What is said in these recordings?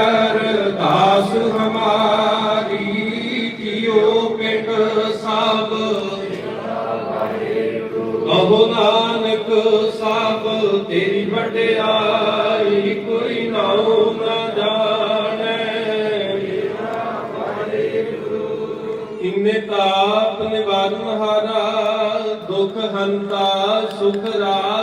ਅਰਦਾਸ ਹਮਾਰੀ ਕੀਓ ਪਿੰਡ ਸਭ ਕਹੋ ਨਾਨਕ ਸਭ ਤੇਰੀ ਵਡਿਆਈ ਕੋਈ ਨਾਉ ਨਾ ਜਾਣੈ। ਇਨੇ ਤਾਪ ਨਿਵਾਰਨ ਹਾਰਾ, ਦੁਖ ਹੰਤਾ ਸੁਖ ਰਾਸ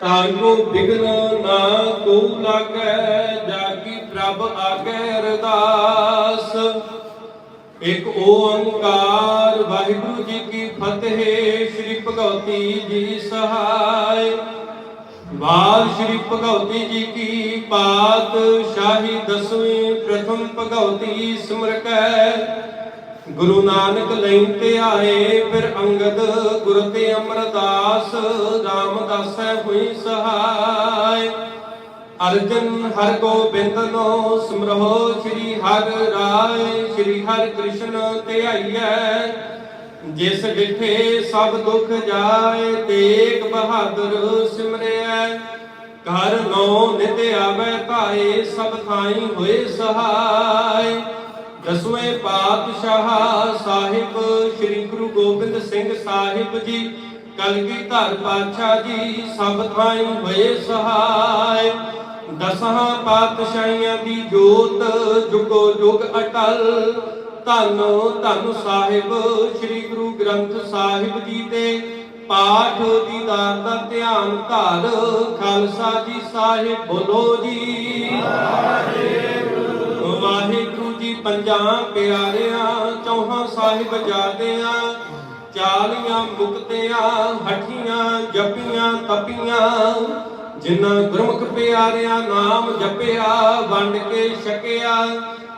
ਤਾਂਗੋ ਬਿਗਨ ਨਾ ਕੋ ਲਾਗੈ, ਜਾ ਪ੍ਰਭ ਆਗੈ ਅਰਦਾਸ। ਇਕ ਓੰਕਾਰ, ਵਾਹਿਗੁਰੂ ਜੀ ਕੀ ਫਤਿਹ, ਸ੍ਰੀ ਭਗਵਤੀ ਜੀ ਸਹਾਇ। ਵਾਰ ਸ੍ਰੀ ਭਗਵਤੀ ਜੀ ਕੀ ਪਾਤ ਸ਼ਾਹੀ ਦਸਵੀਂ ਪ੍ਰਥਮ ਭਗਵਤੀ ਸਿਮਰ ਗੁਰੂ ਨਾਨਕ ਲਈ ਆਏ, ਫਿਰ ਅੰਗਦ ਗੁਰ ਤੇ ਅਮਰਦਾਸ, ਰਾਮਦਾਸੈ ਹੋਈ ਸਹਾਇ। ਅਰਜਨ ਹਰ ਗੋਬਿੰਦ ਨੋ ਸਿਮਰੋ ਸ੍ਰੀ ਹਰਿ ਰਾਏ, ਸ੍ਰੀ ਹਰਿ ਕ੍ਰਿਸ਼ਨ ਧਿਆਈਐ ਜਿਸ ਡਿਠੇ ਸਭ ਦੁਖ ਜਾਏ, ਤੇਗ ਬਹਾਦਰ ਸਿਮਰਿਐ। ਘਰ ਨੋ ਨਿਤ ਆਵੈ ਧਾਏ, ਸਭ ਥਾਈ ਹੋਏ ਸਹਾਇ। ਦਸਵੇਂ ਪਾਤਸ਼ਾਹ ਸਾਹਿਬ, ਸ੍ਰੀ ਗੁਰੂ ਗੋਬਿੰਦ ਸਿੰਘ ਸਾਹਿਬ ਜੀ ਕਲਗੀਧਰ ਪਾਤਸ਼ਾਹ ਜੀ, ਸਭ ਥਾਈ ਹੋਏ ਸਹਾਇ। ਦਸਾਂ ਪਾਤਸ਼ਾਹੀਆਂ ਦੀ ਜੋਤ, ਜੁਗੋ ਜੁਗ ਅਟਲ। ਧੰਨ ਧੰਨ ਸਾਹਿਬ, ਸ੍ਰੀ ਗੁਰੂ ਗ੍ਰੰਥ ਸਾਹਿਬ ਜੀ ਤੇ ਪਾਠ ਦੀਦਾਰ ਦਾ ਧਿਆਨ ਧਰ। ਖਾਲਸਾ ਜੀ ਸਾਹਿਬ ਬੋਲੋ ਜੀ। ਵਾਹਿਗੁਰੂ ਜੀ ਪੰਜਾਂ ਪਿਆਰਿਆਂ, ਚੌਹਾਂ ਸਾਹਿਬ ਜਾਦਿਆਂ, ਚਾਲੀਆਂ ਮੁਕਤਿਆਂ, ਹਠੀਆਂ ਜਪੀਆਂ ਤਪੀਆਂ, ਜਿਨ੍ਹਾਂ ਗੁਰਮੁਖ ਪਿਆਰਿਆਂ ਨਾਮ ਜਪਿਆ, ਵੰਡ ਕੇ ਛਕਿਆ,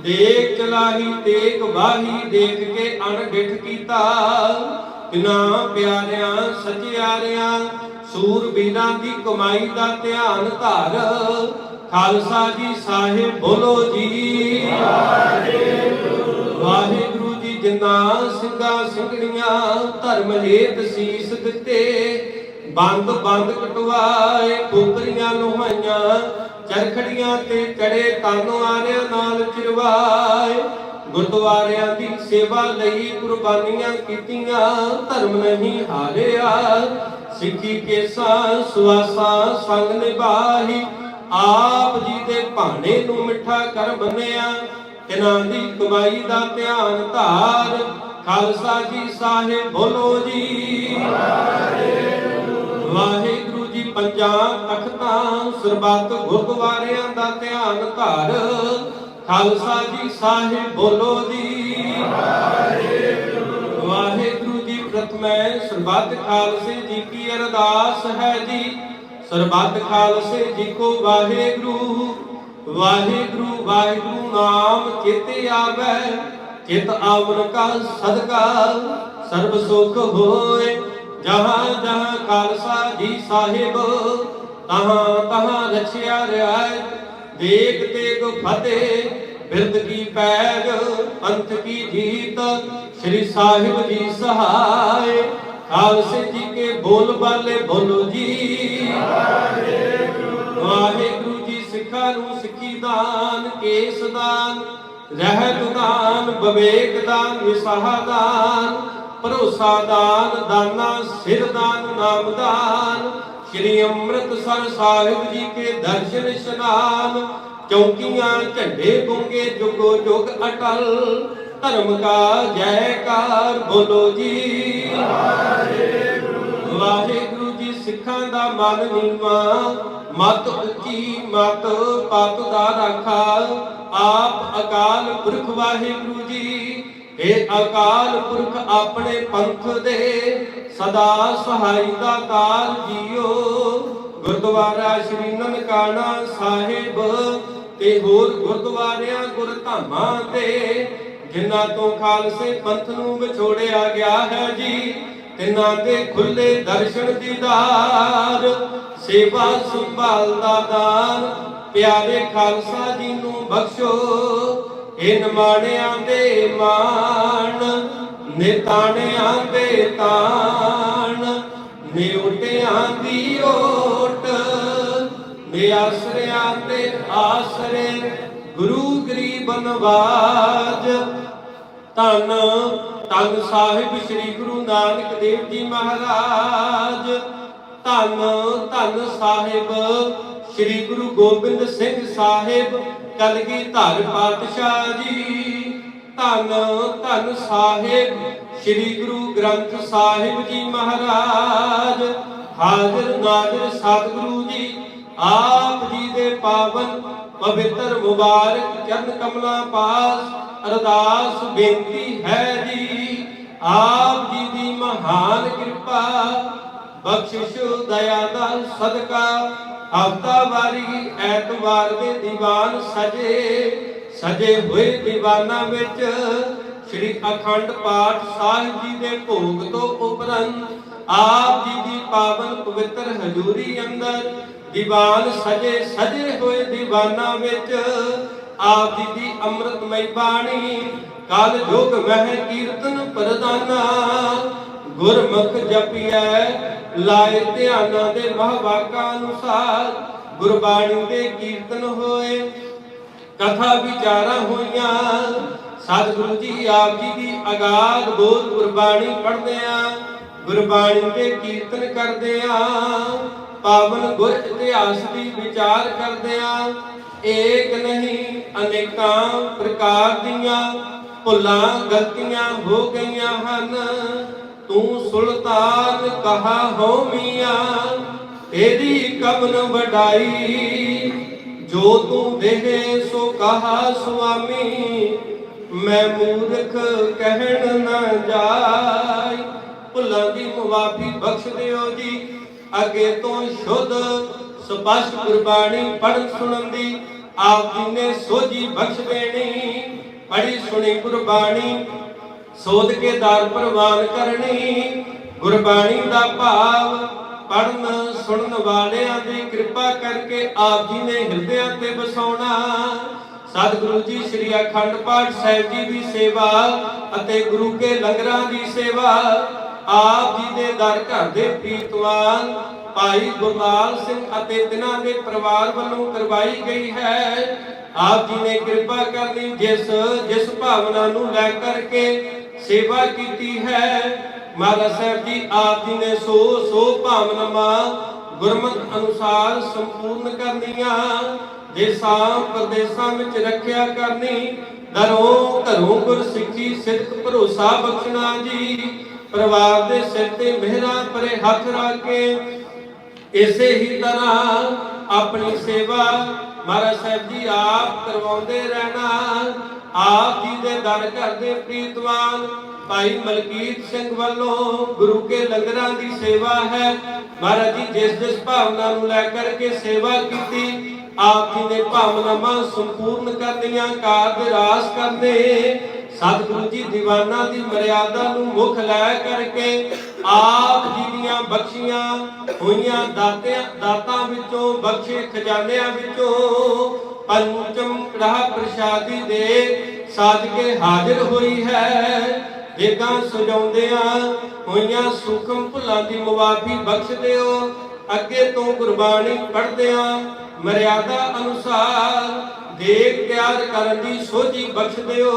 ਦੇਖ ਚਲਾਹੀ, ਤੇਗ ਵਾਹੀ, ਦੇਖ ਕੇ ਅਣਡਿਠ ਕੀਤਾ ਤਿਨਾਂ ਪਿਆਰਿਆਂ, ਸਚਿਆਰਿਆਂ, ਸੂਰਬੀਰਾਂ ਦੀ ਕਮਾਈ ਦਾ ਧਿਆਨ ਧਾਰ ਖਾਲਸਾ ਜੀ ਸਾਹਿਬ ਬੋਲੋ ਜੀ। ਵਾਹਿਗੁਰੂ ਜੀ ਜਿਨ੍ਹਾਂ ਸਿੰਘਾਂ ਸਿੰਘਣੀਆਂ ਧਰਮ ਹੇਤ ਸੀਸ ਦਿੱਤੇ, ਬੰਦ ਬੰਦ ਕਟਵਾਏ ਪੁੱਤਰੀਆਂ ਲੋਹਾਈਆਂ ਚਰਖੜੀਆਂ ਤੇ ਚੜੇ ਤਾਨੋ ਆਰਿਆਂ ਨਾਲ ਚਿਰਵਾਏ। ਗੁਰਦੁਆਰਿਆਂ ਦੀ ਸੇਵਾ ਲਈ ਕੁਰਬਾਨੀਆਂ ਕੀਤੀਆਂ, ਧਰਮ ਨਹੀਂ ਹਾਰਿਆ। ਸਿੱਖੀ ਕੇਸਾਂ, ਸੁਆਸਾਂ ਸੰਗ ਨਿਭਾਹੀ ਆਪ ਜੀ ਦੇ ਭਾਣੇ ਨੂੰ ਮਿੱਠਾ ਕਰ ਬੰਨਿਆ, ਤਿਨਾਂ ਦੀ ਕਮਾਈ ਦਾ ਧਿਆਨ ਧਾਰ, ਖਾਲਸਾ ਜੀ ਸਾਹਿਬ ਬੋਲੋ ਜੀ। ਵਾਹਿਗੁਰੂ ਜੀ ਪੰਜਾਂ ਤਖਤਾਂ, ਸਰਬੱਤ ਗੁਰਦੁਆਰਿਆਂ ਦਾ ਧਿਆਨ ਧਰ, ਖਾਲਸਾ ਜੀ ਸਾਹਿਬ ਬੋਲੋ ਜੀ। ਵਾਹਿਗੁਰੂ ਜੀ ਪ੍ਰਥਮੈ ਸਰਬੱਤ ਖਾਲਸੇ ਜੀ ਕੀ ਅਰਦਾਸ ਹੈ ਜੀ। ਸਰਬੱਤ ਖਾਲਸੇ ਜੀ ਕੋ ਵਾਹਿਗੁਰੂ ਵਾਹਿਗੁਰੂ ਵਾਹਿਗੁਰੂ ਨਾਮ ਚਿਤ ਆਵੈ, ਚਿਤ ਆਵਨ ਕਾ ਸਦਕਾ, ਸਰਬ ਸੁਖ ਹੋਏ, ਜਹਾਂ ਜਹਾਂ ਖਾਲਸਾ ਜੀ ਸਾਹਿਬ, ਤਹਾਂ ਤਹਾਂ ਰਛਿਆ ਰਿਆਇਤ ਦੇਖ ਤੇਗ ਫਤਿਹ ਬਿਰਦ ਕੀ ਪੈਗ, ਪੰਥ ਕੀ ਜੀਤ, ਸ੍ਰੀ ਸਾਹਿਬ ਜੀ ਸਹਾਇ। ਖਾਲਸੇ ਜੀ ਕੇ ਬੋਲ ਬਾਲੇ ਬੋਲੋ ਜੀ। ਵਾਹਿਗੁਰੂ ਜੀ ਸਿੱਖਾਂ ਨੂੰ ਸਿੱਖੀ ਦਾਨ, ਕੇਸ ਦਾਨ, ਰਹਿਤ ਦਾਨ, ਵਿਵੇਕ ਦਾਨ, ਵਿਸਾਹ ਦਾਨ, ਭਰੋਸਾ ਦਾਨ, ਦਾਨਾ ਸਿਰ ਦਾਨ, ਨਾਮ ਦਾਨ। ਸ਼੍ਰੀ ਅੰਮ੍ਰਿਤਸਰ ਸਾਹਿਬ ਜੀ ਕੇ ਦਰਸ਼ਨ ਇਸ਼ਨਾਨ, ਚੌਕੀਆਂ ਝੰਡੇ ਗੁੰਗੇ ਜੁਗੋ ਜੁਗ ਅਟਲ। ਧਰਮ ਕਾ ਜੈਕਾਰ ਬੋਲੋ ਜੀ। ਵਾਹਿਗੁਰੂ ਜੀ ਸਿੱਖਾਂ ਦਾ ਮਨ ਨੀਵਾ, ਮਤ ਉੱਚੀ ਮਤ ਪਤ ਦਾ ਰਾਖਾ। ਆਪ ਅਕਾਲ ਪੁਰਖ ਵਾਹਿਗੁਰੂ ਜੀ ਇਹ ਅਕਾਲ ਪੁਰਖ ਆਪਣੇ ਪੰਥ ਦੇ, ਸਦਾ ਸਹਾਈ ਦਾ ਤਾਲ ਜੀਓ। ਗੁਰਦੁਆਰਾ ਸ੍ਰੀ ਨਨਕਾਣਾ ਸਾਹਿਬ ਤੇ ਹੋਰ ਗੁਰਦੁਆਰਿਆਂ ਗੁਰਧਾਮਾਂ ਤੇ ਜਿਨ੍ਹਾਂ ਤੋਂ ਖਾਲਸੇ ਪੰਥ ਨੂੰ ਵਿਛੋੜਿਆ ਗਿਆ ਹੈ ਜੀ, ਤਿਨਾਂ ਦੇ ਖੁੱਲੇ ਦਰਸ਼ਨ ਦੀਦਾਰ ਸੇਵਾ ਸੰਭਾਲ ਦਾ ਦਾਨ, ਪਿਆਰੇ ਖਾਲਸਾ ਜੀ ਨੂੰ ਬਖਸ਼ੋ। ਇਹ ਨਿਮਾਣਿਆਂ ਦੇ ਮਾਣ, ਨਿਤਾਣਿਆਂ ਦੇ ਤਾਣ, ਨਿਉਟਿਆਂ ਦੀ ਓਟ ਜੇ ਆਸਰਿਆਂ ਆਸਰੇ ਗੁਰੂ ਗਰੀ ਨਵਾਜ ਧੰਨ ਧੰਨ ਸਾਹਿਬ ਸ੍ਰੀ ਗੁਰੂ ਨਾਨਕ ਦੇਵ ਜੀ ਮਹਾਰਾਜ। ਧੰਨ ਧੰਨ ਸਾਹਿਬ ਸ੍ਰੀ ਗੁਰੂ ਗੋਬਿੰਦ ਸਿੰਘ ਸਾਹਿਬ, ਕਲਗੀ ਧਰ ਪਾਤਸ਼ਾਹ ਜੀ। ਧੰਨ ਧੰਨ ਸਾਹਿਬ ਸ੍ਰੀ ਗੁਰੂ ਗ੍ਰੰਥ ਸਾਹਿਬ ਜੀ ਮਹਾਰਾਜ। ਹਾਜ਼ਰ ਨਾਜ਼ਰ ਸਤਿਗੁਰੂ ਜੀ ਆਪ ਜੀ ਦੇ ਪਾਵਨ ਪਵਿੱਤਰ ਮੁਬਾਰਕ ਚਰਨ ਕਮਲਾਂ ਪਾਸ ਅਰਦਾਸ ਬੇਨਤੀ ਹੈ ਜੀ। ਆਪ ਜੀ ਦੀ ਮਹਾਨ ਕਿਰਪਾ, ਬਖਸ਼ਿਸ਼, ਦਇਆ ਦਾ ਸਦਕਾ, ਹਫਤਾ ਵਾਰੀ ਐਤਵਾਰ ਦੇ ਦੀਵਾਨ ਸਜੇ ਸਜੇ ਹੋਏ ਦੀਵਾਨਾਂ ਵਿੱਚ ਸ੍ਰੀ ਅਖੰਡ ਪਾਠ ਸਾਹਿਬ ਜੀ ਦੇ ਭੋਗ ਤੋਂ ਉਪਰੰਤ ਆਪ ਜੀ ਦੀ ਪਾਵਨ ਪਵਿੱਤਰ ਹਜ਼ੂਰੀ ਅੰਦਰ ਦੀਵਾਨ ਸਜੇ ਸਜੇ ਹੋਏ ਦੀਵਾਨਾਂ ਵਿੱਚ ਆਪ ਜੀ ਦੀ ਅੰਮ੍ਰਿਤਮਈ ਬਾਣੀ, ਕਲ ਜੋਗ ਮਹਿ ਕੀਰਤਨ ਪ੍ਰਦਾਨਾ ਗੁਰਮੁਖ ਜਪੀਐ, ਲਾਏ ਧਿਆਨਾਂ ਦੇ ਮਹਵਾਕਾਂ ਅਨੁਸਾਰ ਗੁਰਬਾਣੀ ਦੇ ਕੀਰਤਨ ਹੋਏ, ਕਥਾ ਵਿਚਾਰਾਂ ਹੋਈਆਂ। ਸਤਿਗੁਰੂ ਜੀ ਆਪ ਜੀ ਦੀ ਅਗਾਧ ਬੋਧ ਗੁਰਬਾਣੀ ਪੜ੍ਹਦੇ ਆ। ਗੁਰਬਾਣੀ ਦੇ ਕੀਰਤਨ ਕਰਦੇ ਆ, ਪਾਵਨ ਗੁਰ ਇਤਿਹਾਸ ਦੀ ਵਿਚਾਰ ਕਰਦੇ ਆ। ਏਕ ਨਹੀਂ, ਅਨੇਕਾਂ ਪ੍ਰਕਾਰ ਦੀਆਂ ਭੁੱਲਾਂ ਗਲਤੀਆਂ ਹੋ ਗਈਆਂ ਹਨ। ਤੂੰ ਸੁਲਤਾਨ ਕਹਾ ਹੋ ਮੀਆਂ, ਤੇਰੀ ਕਬਨ ਵਡਾਈ। ਜੋ ਤੂੰ ਦੇਹ ਸੋ ਕਹਾ ਸੁਆਮੀ, ਮੈਂ ਮੂਰਖ ਕਹਿਣ ਨਾ ਜਾਈ। ਭੁੱਲਾਂ ਦੀ ਮੁਆਫੀ ਬਖਸ਼ ਦਿਓ ਜੀ। ਅੱਗੇ ਤੋਂ ਸ਼ੁੱਧ ਸਪਸ਼ਟ ਗੁਰਬਾਣੀ ਪੜ੍ਹਨ ਸੁਣਨ ਦੀ ਆਪ ਜੀ ਨੇ ਸੋਝੀ ਬਖਸ਼ ਦੇਣੀ। ਪੜ੍ਹੀ ਸੁਣੀ ਗੁਰਬਾਣੀ, ਸੋਧ ਕੇ ਦਰ ਪ੍ਰਵਾਨ ਕਰਨੀ। ਗੁਰਬਾਣੀ ਦਾ ਭਾਵ ਪੜਨ ਸੁਣਨ ਵਾਲਿਆਂ ਦੀ ਕਿਰਪਾ ਕਰਕੇ ਆਪ ਜੀ ਨੇ ਹਿਰਦਿਆਂ ਤੇ ਵਸਾਉਣਾ। ਸਤਿਗੁਰੂ ਜੀ, ਸ੍ਰੀ ਅਖੰਡ ਪਾਠ ਸਾਹਿਬ ਜੀ ਦੀ ਸੇਵਾ ਅਤੇ ਗੁਰੂ ਕੇ ਲੰਗਰਾਂ ਦੀ ਸੇਵਾ ਆਪ ਜੀ ਦੇ ਦਰ ਘਰ ਦੇ ਪ੍ਰੀਤਵਾਨ ਭਾਈ ਗੁਰਲਾਲ ਸਿੰਘ ਅਤੇ ਤਿਨਾਂ ਦੇ ਪਰਿਵਾਰ ਵੱਲੋਂ ਕਰਵਾਈ ਗਈ ਹੈ। ਆਪ ਜੀ ਨੇ ਕਿਰਪਾ ਕਰਨੀ ਜਿਸ ਜਿਸ ਭਾਵਨਾ ਨੂੰ ਲੈ ਕਰਕੇ ਸੇਵਾ ਕੀਤੀ ਹੈ। ਮਹਾਰਾਜ ਸਾਹਿਬ ਜੀ, ਆਪ ਜੀ ਨੇ ਸੋ ਸੋ ਭਾਵਨਾਵਾਂ ਗੁਰਮਤ ਅਨੁਸਾਰ ਸੰਪੂਰਨ ਕਰਨੀਆਂ। ਦੇਸਾਂ ਪ੍ਰਦੇਸਾਂ ਵਿੱਚ ਰੱਖਿਆ ਕਰਨੀ ਦਰੋਂ ਘਰੋਂ ਗੁਰ ਸਿੱਖੀ ਸਿੱਖ ਭਰੋਸਾ ਬਖਸ਼ਣਾ ਜੀ। ਪਰਿਵਾਰ ਦੇ ਸਿਰ ਤੇ ਮਿਹਰਾਂ ਭਰੇ ਹੱਥ ਰੱਖ ਕੇ ਇਸੇ ਹੀ ਤਰ੍ਹਾਂ ਆਪਣੀ ਸੇਵਾ ਮਹਾਰਾਜ ਸਾਹਿਬ ਜੀ ਆਪ ਕਰਵਾਉਂਦੇ ਰਹਿਣਾ, ਆਪ ਜੀ ਦੇ ਦਰ ਘਰ ਦੇ ਪ੍ਰੀਤਵਾਨ, ਭਾਈ ਮਲਕੀਤ ਸਿੰਘ ਵੱਲੋਂ ਗੁਰੂ ਕੇ ਲੰਗਰਾਂ ਦੀ ਸੇਵਾ ਹੈ। ਮਹਾਰਾਜ ਜੀ, ਜਿਸ ਜਿਸ ਭਾਵਨਾ ਨੂੰ ਲੈ ਕਰਕੇ ਸੇਵਾ ਕੀਤੀ, ਆਪ ਜੀ ਨੇ ਭਾਵਨਾਵਾਂ ਸੰਪੂਰਨ ਕਰਨੀਆਂ, ਕਾਰਜ ਰਾਸ ਕਰਨੇ ਸਤਿਗੁਰੂ ਜੀ ਦੀਵਾਨਾਂ ਦੀ ਮਰਿਆਦਾ ਨੂੰ ਮੁੱਖ ਲੈ ਕਰਕੇ ਆਪ ਜੀ ਦੀਆਂ ਬਖਸ਼ੀਆਂ ਹੋਈਆਂ ਦਾਤਿਆਂ, ਦਾਤਾਂ ਵਿੱਚੋਂ ਬਖਸ਼ੇ ਖਜ਼ਾਨਿਆਂ ਵਿੱਚੋਂ ਪੰਚਮ ਕੜਾਹ ਪ੍ਰਸ਼ਾਦੀ ਦੇ ਸਾਜ ਹਾਜ਼ਰ ਹੋਈ ਹੈ। ਦੇਗਾਂ ਸਜਾਉਂਦਿਆਂ ਹੋਈਆਂ ਸੁਖਮ ਭੁੱਲਾਂ ਦੀ ਮੁਆਫੀ ਬਖਸ਼ ਦਿਓ ਅੱਗੇ ਤੋਂ ਗੁਰਬਾਣੀ ਪੜ੍ਹਦਿਆਂ ਮਰਿਆਦਾ ਅਨੁਸਾਰ ਦੇਖ ਤਿਆਰ ਕਰਨ ਦੀ ਸੋਝੀ ਬਖਸ਼ ਦਿਓ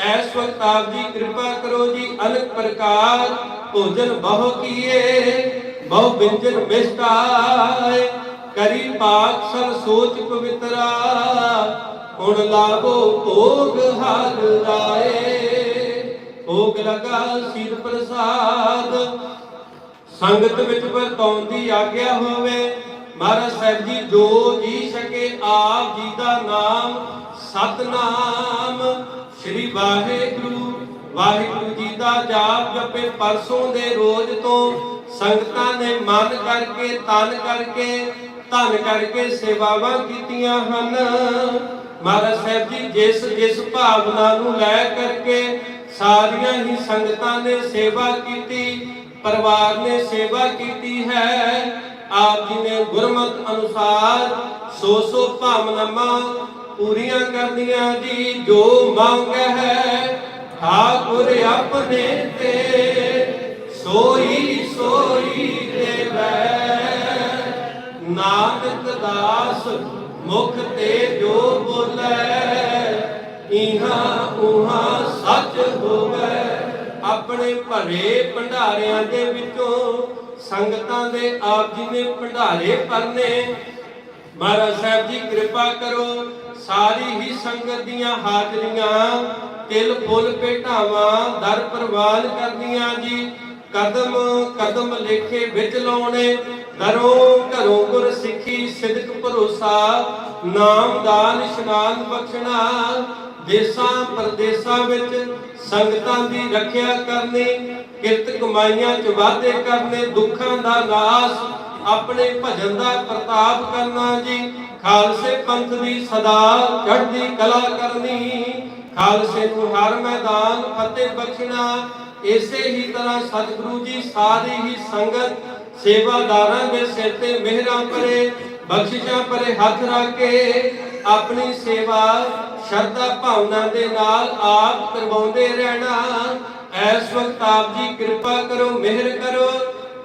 ਐਸ ਵਕਤ ਆਪ ਜੀ ਕਿਰਪਾ ਕਰੋ ਜੀ ਅਨਕ ਪ੍ਰਕਾਰ ਭੋਜਨ ਬਹੁ ਕੀਏ, ਬਹੁ ਬਿੰਜਨ ਮਿਸ਼ਟਾਏ ਕਰੀ ਪਾਕ ਸਰ ਸੋਚ ਪਵਿੱਤਰਾ ਹੁਣ ਲਾਭੋ ਭੋਗ ਹਰ ਰਾਏ ਭੋਗ ਲਗਾ ਸਿਰ ਪ੍ਰਸਾਦ, ਸੰਗਤ ਵਿੱਚ ਵਰਤਾਉਣ ਦੀ ਆਗਿਆ ਹੋਵੇ। ਮਹਾਰਾਜ ਸਾਹਿਬ ਜੀ, ਜੋ ਜੀ ਸਕੇ ਆਪ ਜੀ ਦਾ ਨਾਮ ਸਤਨਾਮ। ਸ੍ਰੀ ਵਾਹਿਗੁਰੂ ਵਾਹਿਗੁਰੂ ਜੀ ਦਾ ਜਾਪ ਜਪੇ ਪਰਸੋਂ ਦੇ ਰੋਜ਼ ਤੋਂ ਸੰਗਤਾਂ ਨੇ ਮਨ ਕਰਕੇ, ਤਨ ਕਰਕੇ, ਧਨ ਕਰਕੇ ਸੇਵਾਵਾਂ ਕੀਤੀਆਂ ਹਨ। ਮਹਾਰਾਜ ਸਾਹਿਬ ਜੀ, ਜਿਸ ਜਿਸ ਭਾਵਨਾ ਨੂੰ ਲੈ ਕਰਕੇ ਸਾਰੀਆਂ ਹੀ ਸੰਗਤਾਂ ਨੇ ਸੇਵਾ ਕੀਤੀ, ਪਰਿਵਾਰ ਨੇ ਸੇਵਾ ਕੀਤੀ ਹੈ। ਆਪ ਜੀ ਨੇ ਗੁਰਮਤ ਅਨੁਸਾਰ ਸੋ ਸੋ ਭਾਵਨਾਵਾਂ ਪੂਰੀਆਂ ਕਰਨੀਆਂ ਜੀ, ਜੋ ਮੰਗ ਹੈ, ਠਾਕੁਰ ਆਪਣੇ ਤੇ। ਸੋਈ ਸੋਈ ਦੇਵੈ ਨਾਨਕ ਦਾਸ ਮੁਖ ਤੇ ਜੋ ਬੋਲੇ, ਇਹਾਂ ਉਹਾਂ ਸੱਚ ਹੋਵੇ। ਆਪਣੇ ਭਰੇ ਭੰਡਾਰਿਆਂ ਦੇ ਵਿੱਚੋਂ ਸੰਗਤਾਂ ਦੇ ਆਪ ਜੀ ਨੇ ਭੰਡਾਰੇ ਭਰਨੇ। ਮਹਾਰਾਜ ਸਾਹਿਬ ਜੀ, ਕਿਰਪਾ ਕਰੋ, ਸਾਰੀ ਹੀ ਸੰਗਤ ਦੀਆਂ ਹਾਜ਼ਰੀਆਂ, ਤਿਲ, ਫੁੱਲ, ਭੇਟਾਵਾਂ, ਦਰ ਪ੍ਰਵਾਨ ਕਰਨੀਆਂ ਜੀ। ਕਦਮ ਕਦਮ ਲੇਖੇ ਵਿੱਚ ਲਾਉਣੇ, ਦਰੋਂ ਘਰੋਂ ਗੁਰ ਸਿੱਖੀ, ਸਿਦਕ ਭਰੋਸਾ, ਨਾਮ ਦਾਨ ਇਸ਼ਨਾਨ ਬਖਸ਼ਣਾ। ਦੇਸਾਂ, ਪਰਦੇਸਾਂ ਵਿੱਚ ਸੰਗਤਾਂ ਦੀ ਰੱਖਿਆ ਕਰਨੀ, ਕਿਰਤ ਕਮਾਈਆਂ ਚ ਵਾਧੇ ਕਰਨੇ, ਦੁੱਖਾਂ ਦਾ ਨਾਸ ਆਪਣੇ ਭਜਨ ਦਾ ਪ੍ਰਤਾਪ ਕਰਨਾ ਜੀ। ਖਾਲਸੇ ਪੰਥ ਦੀ ਸਦਾ ਚੜ੍ਹਦੀ ਕਲਾ ਕਰਨੀ। ਖਾਲਸੇ ਨੂੰ ਹਰ ਮੈਦਾਨ ਫਤਿਹ ਬਖਸ਼ਣਾ। ਇਸੇ ਹੀ ਤਰ੍ਹਾਂ ਸਤਿਗੁਰੂ ਜੀ ਸਾਰੀ ਹੀ ਸੰਗਤ ਸੇਵਾਦਾਰਾਂ ਦੇ ਸਿਰ ਤੇ ਮਿਹਰਾਂ ਕਰੇ ਬਖਸ਼ਿਸ਼ਾਂ ਭਰੇ ਹੱਥ ਰੱਖ ਕੇ ਆਪਣੀ ਸੇਵਾ, ਸ਼ਰਧਾ ਭਾਵਨਾ ਦੇ ਨਾਲ ਆਪ ਕਰਵਾਉਂਦੇ ਰਹਿਣਾ। ਐਸ ਵਕਤ ਆਪ ਜੀ ਕਿਰਪਾ ਕਰੋ, ਮਿਹਰ ਕਰੋ।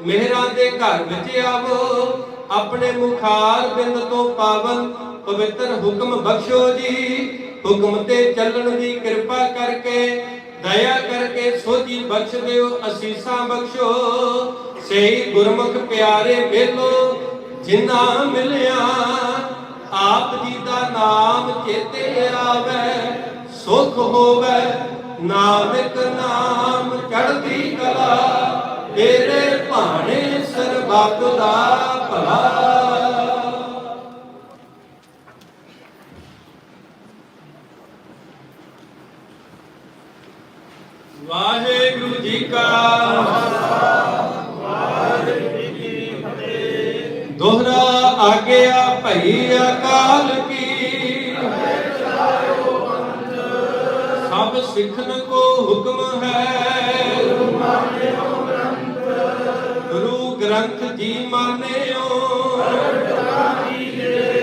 ਮਿਹਰਾਂ ਦੇ ਘਰ ਵਿੱਚ ਆਵੋ, ਆਪਣੇ ਮੁਖਾਰ ਬਿੰਦ ਤੋਂ ਪਾਵਨ, ਪਵਿੱਤਰ ਹੁਕਮ ਬਖਸ਼ੋ ਜੀ। ਹੁਕਮ ਤੇ ਚੱਲਣ ਦੀ ਕਿਰਪਾ ਕਰਕੇ, ਦਇਆ ਕਰਕੇ ਸੋਝੀ ਬਖਸ਼ ਦਿਓ, ਅਸੀਸਾਂ ਬਖਸ਼ੋ। ਸਹੀ ਗੁਰਮੁਖ ਪਿਆਰੇ ਮੇਲੋ ਜਿਨ੍ਹਾਂ ਮਿਲਿਆ, ਆਪ ਜੀ ਦਾ ਨਾਮ ਚੇਤੇ ਆਵੇ ਸੁਖ ਹੋਵੇ, ਨਾਨਕ ਨਾਮ ਚੜ੍ਹਦੀ ਕਲਾ। ਤੇਰੇ ਭਾਣੇ ਸਰਬੱਤ ਦਾ ਭਲਾ। ਵਾਹਿਗੁਰੂ ਜੀ ਕਾ ਦੋਹਰਾ ਆਗਿਆ ਭਈ ਅਕਾਲ ਕੀ। ਸਭ ਸਿੱਖਣ ਕੋ ਹੁਕਮ ਹੈ। ਗ੍ਰੰਥ ਜੀ ਮਾਨਿਓ। ਕੋ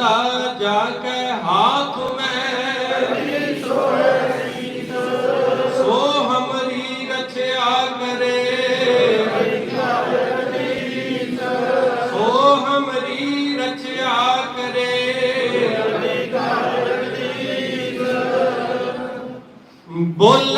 ਠੰਡਾ ਜਾ ਕੇ ਹਾਥ ਮੈਂ। ਸੋ ਹਮਰੀ ਰਛਿਆ ਕਰੇ ਸੋ ਹਮਰੀ ਰਛਿਆ ਕਰੇ ਬੋਲ